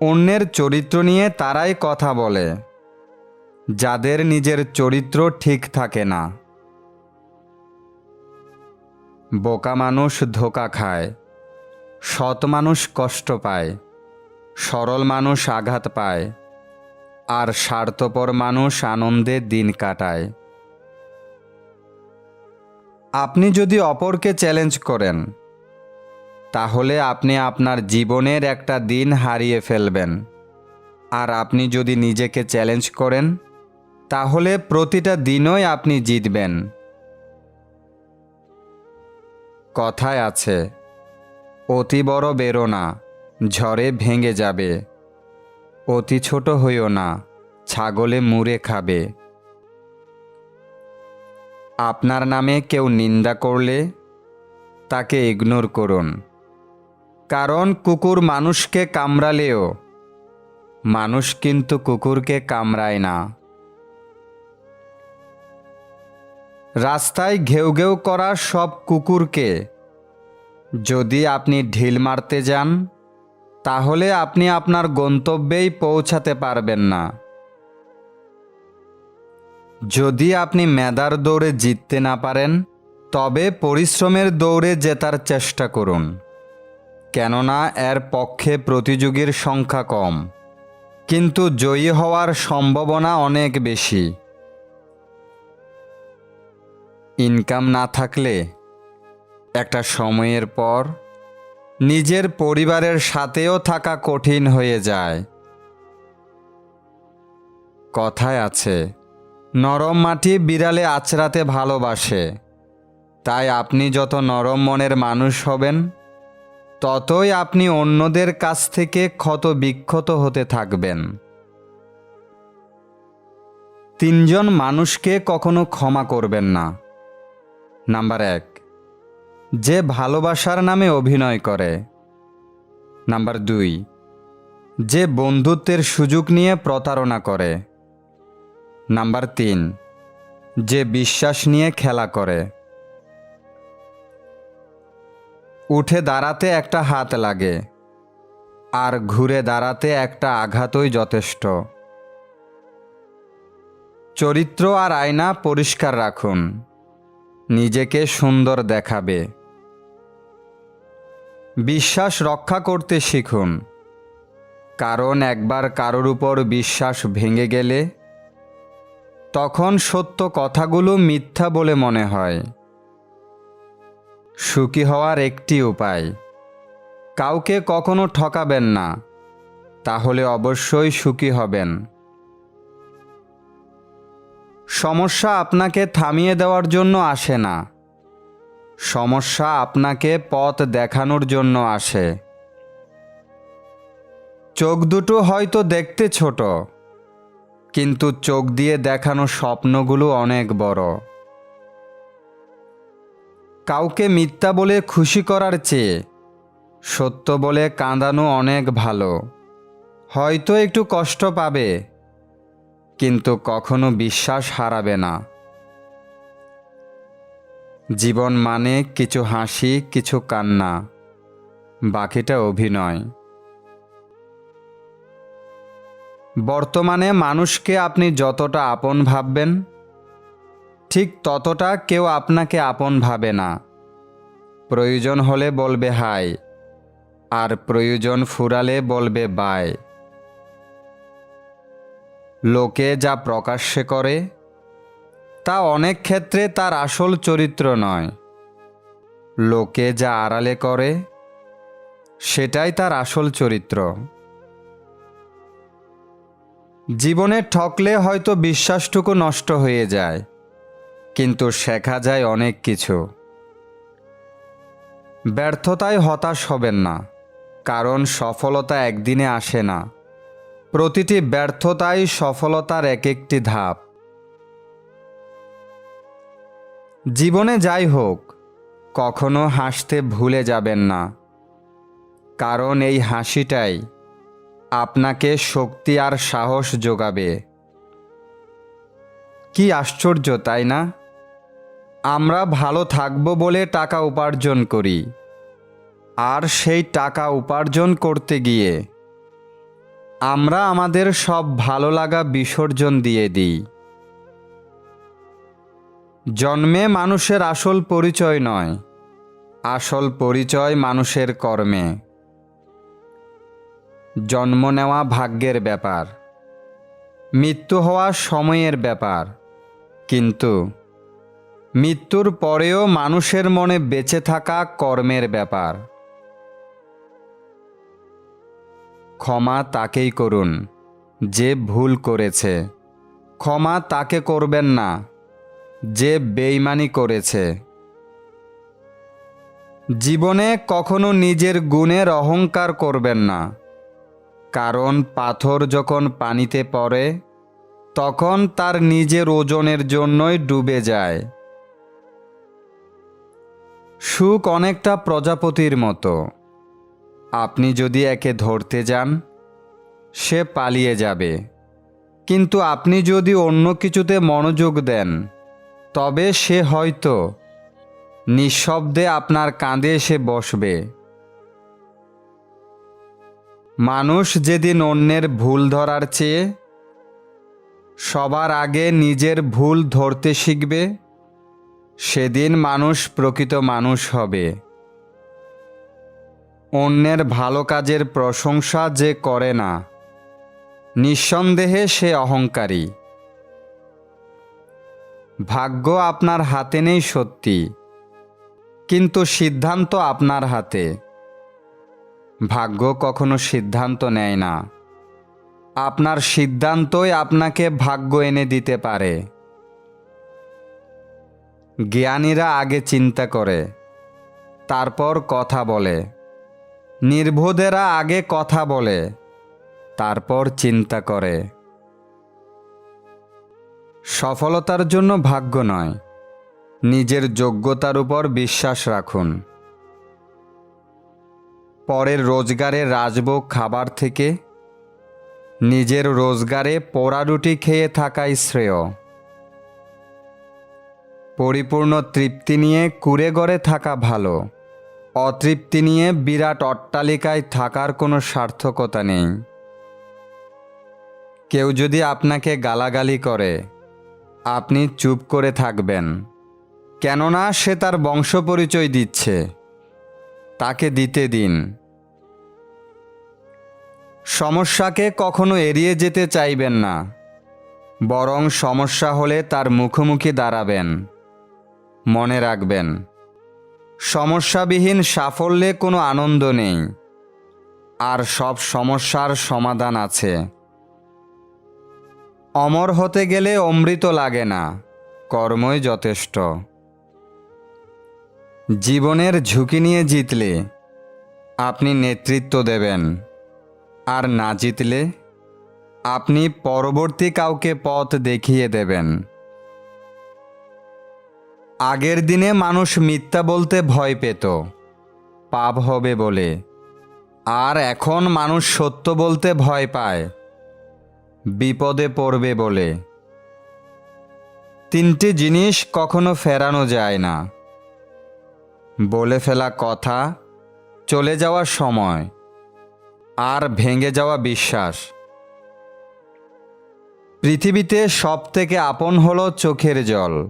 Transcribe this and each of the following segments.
অন্যের চরিত্র নিয়ে তারাই কথা বলে, যাদের নিজের চরিত্র ঠিক থাকে না। বোকা মানুষ ধোকা খায়, সৎ মানুষ কষ্ট পায়, সরল মানুষ আঘাত পায়, আর স্বার্থপর মানুষ আনন্দে দিন কাটায়। আপনি যদি অপরকে চ্যালেঞ্জ করেন তাহলে আপনি আপনার জীবনের একটা দিন হারিয়ে ফেলবেন। আর আপনি যদি নিজেকে চ্যালেঞ্জ করেন, তাহলে প্রতিটা দিনই আপনি জিতবেন। কথায় আছে, অতি বড় বেরো না, ঝড়ে ভেঙে যাবে। অতি ছোট হইও না, ছাগলে মুড়ে খাবে। আপনার নামে কেউ নিন্দা করলে তাকে ইগনোর করুন। কারণ কুকুর মানুষকে কামড়ালেও, মানুষ কিন্তু কুকুরকে কামড়ায় না। রাস্তায় ঘেউ ঘেউ করা সব কুকুরকে যদি আপনি ঢিল মারতে যান, তাহলে আপনি আপনার গন্তব্যেই পৌঁছাতে পারবেন না। যদি আপনি মেদার দৌড়ে জিততে না পারেন, তবে পরিশ্রমের দৌড়ে জেতার চেষ্টা করুন। কেননা এর পক্ষে প্রতিযোগীর সংখ্যা কম। কিন্তু জয়ী হওয়ার সম্ভাবনা অনেক বেশি। ইনকাম না থাকলে একটা সময়ের পর নিজের পরিবারের সাথেও থাকা কঠিন হয়ে যায়। কথায় আছে, নরম মাটি বিড়ালে আছড়াতে ভালোবাসে। তাই আপনি যত নরম মনের মানুষ হবেন ততই আপনি অন্যদের কাছ থেকে ক্ষত বিক্ষত হতে থাকবেন। তিনজন মানুষকে কখনো ক্ষমা করবেন না। নাম্বার এক, যে ভালোবাসার নামে অভিনয় করে। নাম্বার দুই, যে বন্ধুত্বের সুযোগ নিয়ে প্রতারণা করে। নাম্বার তিন, যে বিশ্বাস নিয়ে খেলা করে। উঠে দাঁড়াতে একটা হাত লাগে, আর ঘুরে দাঁড়াতে একটা আঘাতই যথেষ্ট। চরিত্র আর আয়না পরিষ্কার রাখুন, নিজেকে সুন্দর দেখাবে। বিশ্বাস রক্ষা করতে শিখুন, কারণ একবার কারোর উপর বিশ্বাস ভেঙে গেলে তখন সত্য কথাগুলো মিথ্যা বলে মনে হয়। সুখী হওয়ার একটি উপায়। কাউকে কখনো ঠকাবেন না, তাহলে অবশ্যই সুখী হবেন। সমস্যা আপনাকে থামিয়ে দেওয়ার জন্য আসে না। সমস্যা আপনাকে পথ দেখানোর জন্য আসে। চোখ দুটো হয়তো দেখতে ছোট, কিন্তু চোখ দিয়ে দেখানো স্বপ্নগুলো অনেক বড়। কাউকে মিথ্যা বলে খুশি করার চেয়ে। সত্য বলে কাঁদানো অনেক ভালো। হয়তো একটু কষ্ট পাবে, কিন্তু কখনো বিশ্বাস হারাবে না। জীবন মানে কিছু হাসি, কিছু কান্না, বাকিটা অভিনয়। বর্তমানে মানুষকে আপনি যতটা আপন ভাববেন ঠিক ততটা কেউ আপনাকে আপন ভাবে না। প্রয়োজন হলে বলবে হাই আর প্রয়োজন ফুরালে বলবে বাই লোকে যা প্রকাশ্যে করে, তা অনেক ক্ষেত্রে তার আসল চরিত্র নয়। লোকে যা আড়ালে করে, সেটাই তার আসল চরিত্র। জীবনে ঠকলে হয়তো বিশ্বাসটুকু নষ্ট হয়ে যায়। কিন্তু শেখা যায় অনেক কিছু। ব্যর্থতায় হতাশ হবেন না, কারণ সফলতা একদিনে আসে না। প্রতিটি ব্যর্থতাই সফলতার এক একটি ধাপ। জীবনে যাই হোক, কখনো হাসতে ভুলে যাবেন না, কারণ এই হাসিটাই আপনাকে শক্তি আর সাহস যোগাবে। কি আশ্চর্য, তাই না? আমরা ভালো থাকব বলে টাকা উপার্জন করি, আর সেই টাকা উপার্জন করতে গিয়ে আমরা আমাদের সব ভালো লাগা বিসর্জন দিয়ে দিই। জন্মে মানুষের আসল পরিচয় নয়, আসল পরিচয় মানুষের কর্মে। জন্ম নেওয়া ভাগ্যের ব্যাপার, মৃত্যু হওয়া সময়ের ব্যাপার, কিন্তু মৃত্যুর পরেও মানুষের মনে বেঁচে থাকা কর্মের ব্যাপার। ক্ষমা তাকেই করুন, যে ভুল করেছে। ক্ষমা তাকে করবেন না, যে বেইমানি করেছে। জীবনে কখনো নিজের গুণের অহংকার করবেন না, কারণ পাথর যখন পানিতে পড়ে, তখন তার নিজের ওজনের জন্যই ডুবে যায়। সুখ অনেকটা প্রজাপতির মতো। আপনি যদি একে ধরতে যান, সে পালিয়ে যাবে। কিন্তু আপনি যদি অন্য কিছুতে মনোযোগ দেন, তবে সে হয়তো নিঃশব্দে আপনার কাঁধে এসে বসবে। মানুষ যেদিন অন্যের ভুল ধরার চেয়ে সবার আগে নিজের ভুল ধরতে শিখবে সেদিন মানুষ প্রকৃত মানুষ হবে। অন্যের ভালো কাজের প্রশংসা যে করে না, নিঃসন্দেহে সে অহংকারী। ভাগ্য আপনার হাতে নেই সত্যি, কিন্তু সিদ্ধান্ত আপনার হাতে। ভাগ্য কখনো সিদ্ধান্ত নেয় না। আপনার সিদ্ধান্তই আপনাকে ভাগ্য এনে দিতে পারে। জ্ঞানীরা আগে চিন্তা করে, তারপর কথা বলে। নির্বোধেরা আগে কথা বলে, তারপর চিন্তা করে। সফলতার জন্য ভাগ্য নয়, নিজের যোগ্যতার উপর বিশ্বাস রাখুন। পরের রোজগারে রাজভোগ খাবার থেকে, নিজের রোজগারে পোড়া রুটি খেয়ে থাকাই শ্রেয়। পরিপূর্ণ তৃপ্তি নিয়ে কুড়ে গড়ে থাকা ভালো। অতৃপ্তি নিয়ে বিরাট অট্টালিকায় থাকার কোনো সার্থকতা নেই। কেউ যদি আপনাকে গালাগালি করে, আপনি চুপ করে থাকবেন। কেননা সে তার বংশ পরিচয় দিচ্ছে। তাকে দিতে দিন। সমস্যাকে কখনো এড়িয়ে যেতে চাইবেন না। বরং সমস্যা হলে তার মুখোমুখি দাঁড়াবেন। মনে রাখবেন, সমস্যাবিহীন সাফল্যে কোনো আনন্দ নেই, আর সব সমস্যার সমাধান আছে। অমর হতে গেলে অমৃত লাগে না, কর্মই যথেষ্ট। জীবনের ঝুঁকি নিয়ে জিতলে আপনি নেতৃত্ব দেবেন, আর না জিতলে আপনি পরবর্তী কাউকে পথ দেখিয়ে দেবেন। আগের দিনে মানুষ মিথ্যা বলতে ভয় পেত, পাপ হবে বলে। আর এখন মানুষ সত্য বলতে ভয় পায়, বিপদে পড়বে বলে। তিনটি জিনিস কখনো ফেরানো যায় না। বলে ফেলা কথা, চলে যাওয়া সময়, আর ভেঙে যাওয়া বিশ্বাস। পৃথিবীতে সব থেকে আপন হলো চোখের জল।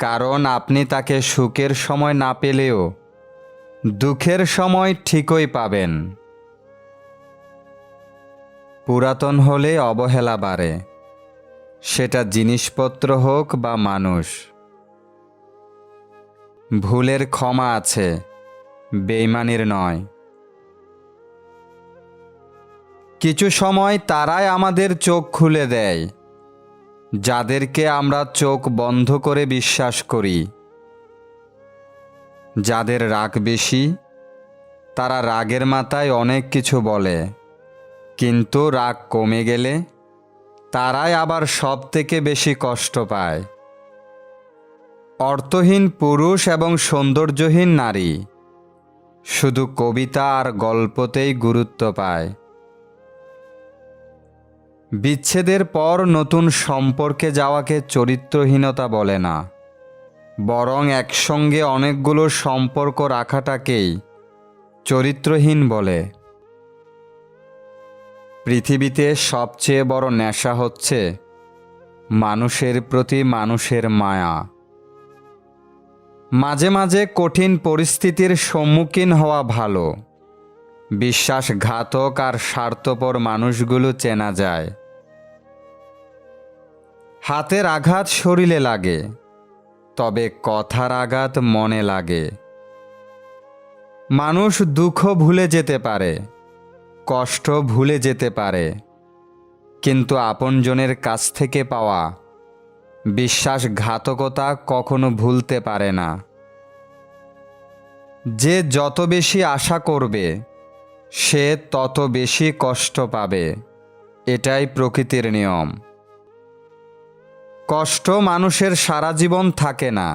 কারণ আপনি তাকে সুখের সময় না পেলেও দুঃখের সময় ঠিকই পাবেন। পুরাতন হলে অবহেলা বাড়ে। সেটা জিনিসপত্র হোক বা মানুষ। ভুলের ক্ষমা আছে, বেইমানির নয়। কিছু সময় তারাই আমাদের চোখ খুলে দেয়। যাদেরকে আমরা চোখ বন্ধ করে বিশ্বাস করি। যাদের রাগ বেশি, তারা রাগের মাথায় অনেক কিছু বলে। কিন্তু রাগ কমে গেলে তারাই আবার সব থেকে বেশি কষ্ট পায়। অর্থহীন পুরুষ এবং সৌন্দর্যহীন নারী শুধু কবিতা আর গল্পতেই গুরুত্ব পায়। বিচ্ছেদের পর নতুন সম্পর্কে যাওয়াকে চরিত্রহীনতা বলে না। বরং একসঙ্গে অনেকগুলো সম্পর্ক রাখাটাকেই চরিত্রহীন বলে। পৃথিবীতে সবচেয়ে বড় নেশা হচ্ছে মানুষের প্রতি মানুষের মায়া। মাঝে মাঝে কঠিন পরিস্থিতির সম্মুখীন হওয়া ভালো। বিশ্বাসঘাতক আর স্বার্থপর মানুষগুলো চেনা যায়। হাতের আঘাত শরীরে লাগে, তবে কথার আঘাত মনে লাগে। মানুষ দুঃখ ভুলে যেতে পারে, কষ্ট ভুলে যেতে পারে, কিন্তু আপনজনের কাছ থেকে পাওয়া বিশ্বাসঘাতকতা কখনো ভুলতে পারে না। যে যত বেশি আশা করবে, সে তত বেশি কষ্ট পাবে, এটাই প্রকৃতির নিয়ম। কষ্ট মানুষের সারা জীবন থাকে না,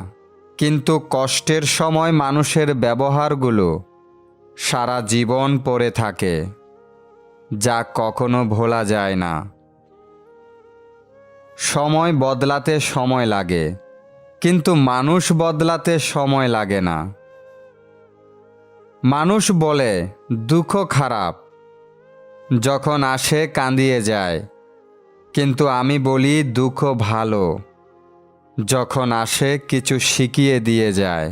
কিন্তু কষ্টের সময় মানুষের ব্যবহারগুলো সারা জীবন পড়ে থাকে, যা কখনো ভোলা যায় না। সময় বদলাতে সময় লাগে, কিন্তু মানুষ বদলাতে সময় লাগে না। মানুষ বলে, দুঃখ খারাপ। যখন আসে কাঁদিয়ে যায় কিন্তু আমি বলি দুঃখ ভালো যখন আসে কিছু শিখিয়ে দিয়ে যায়।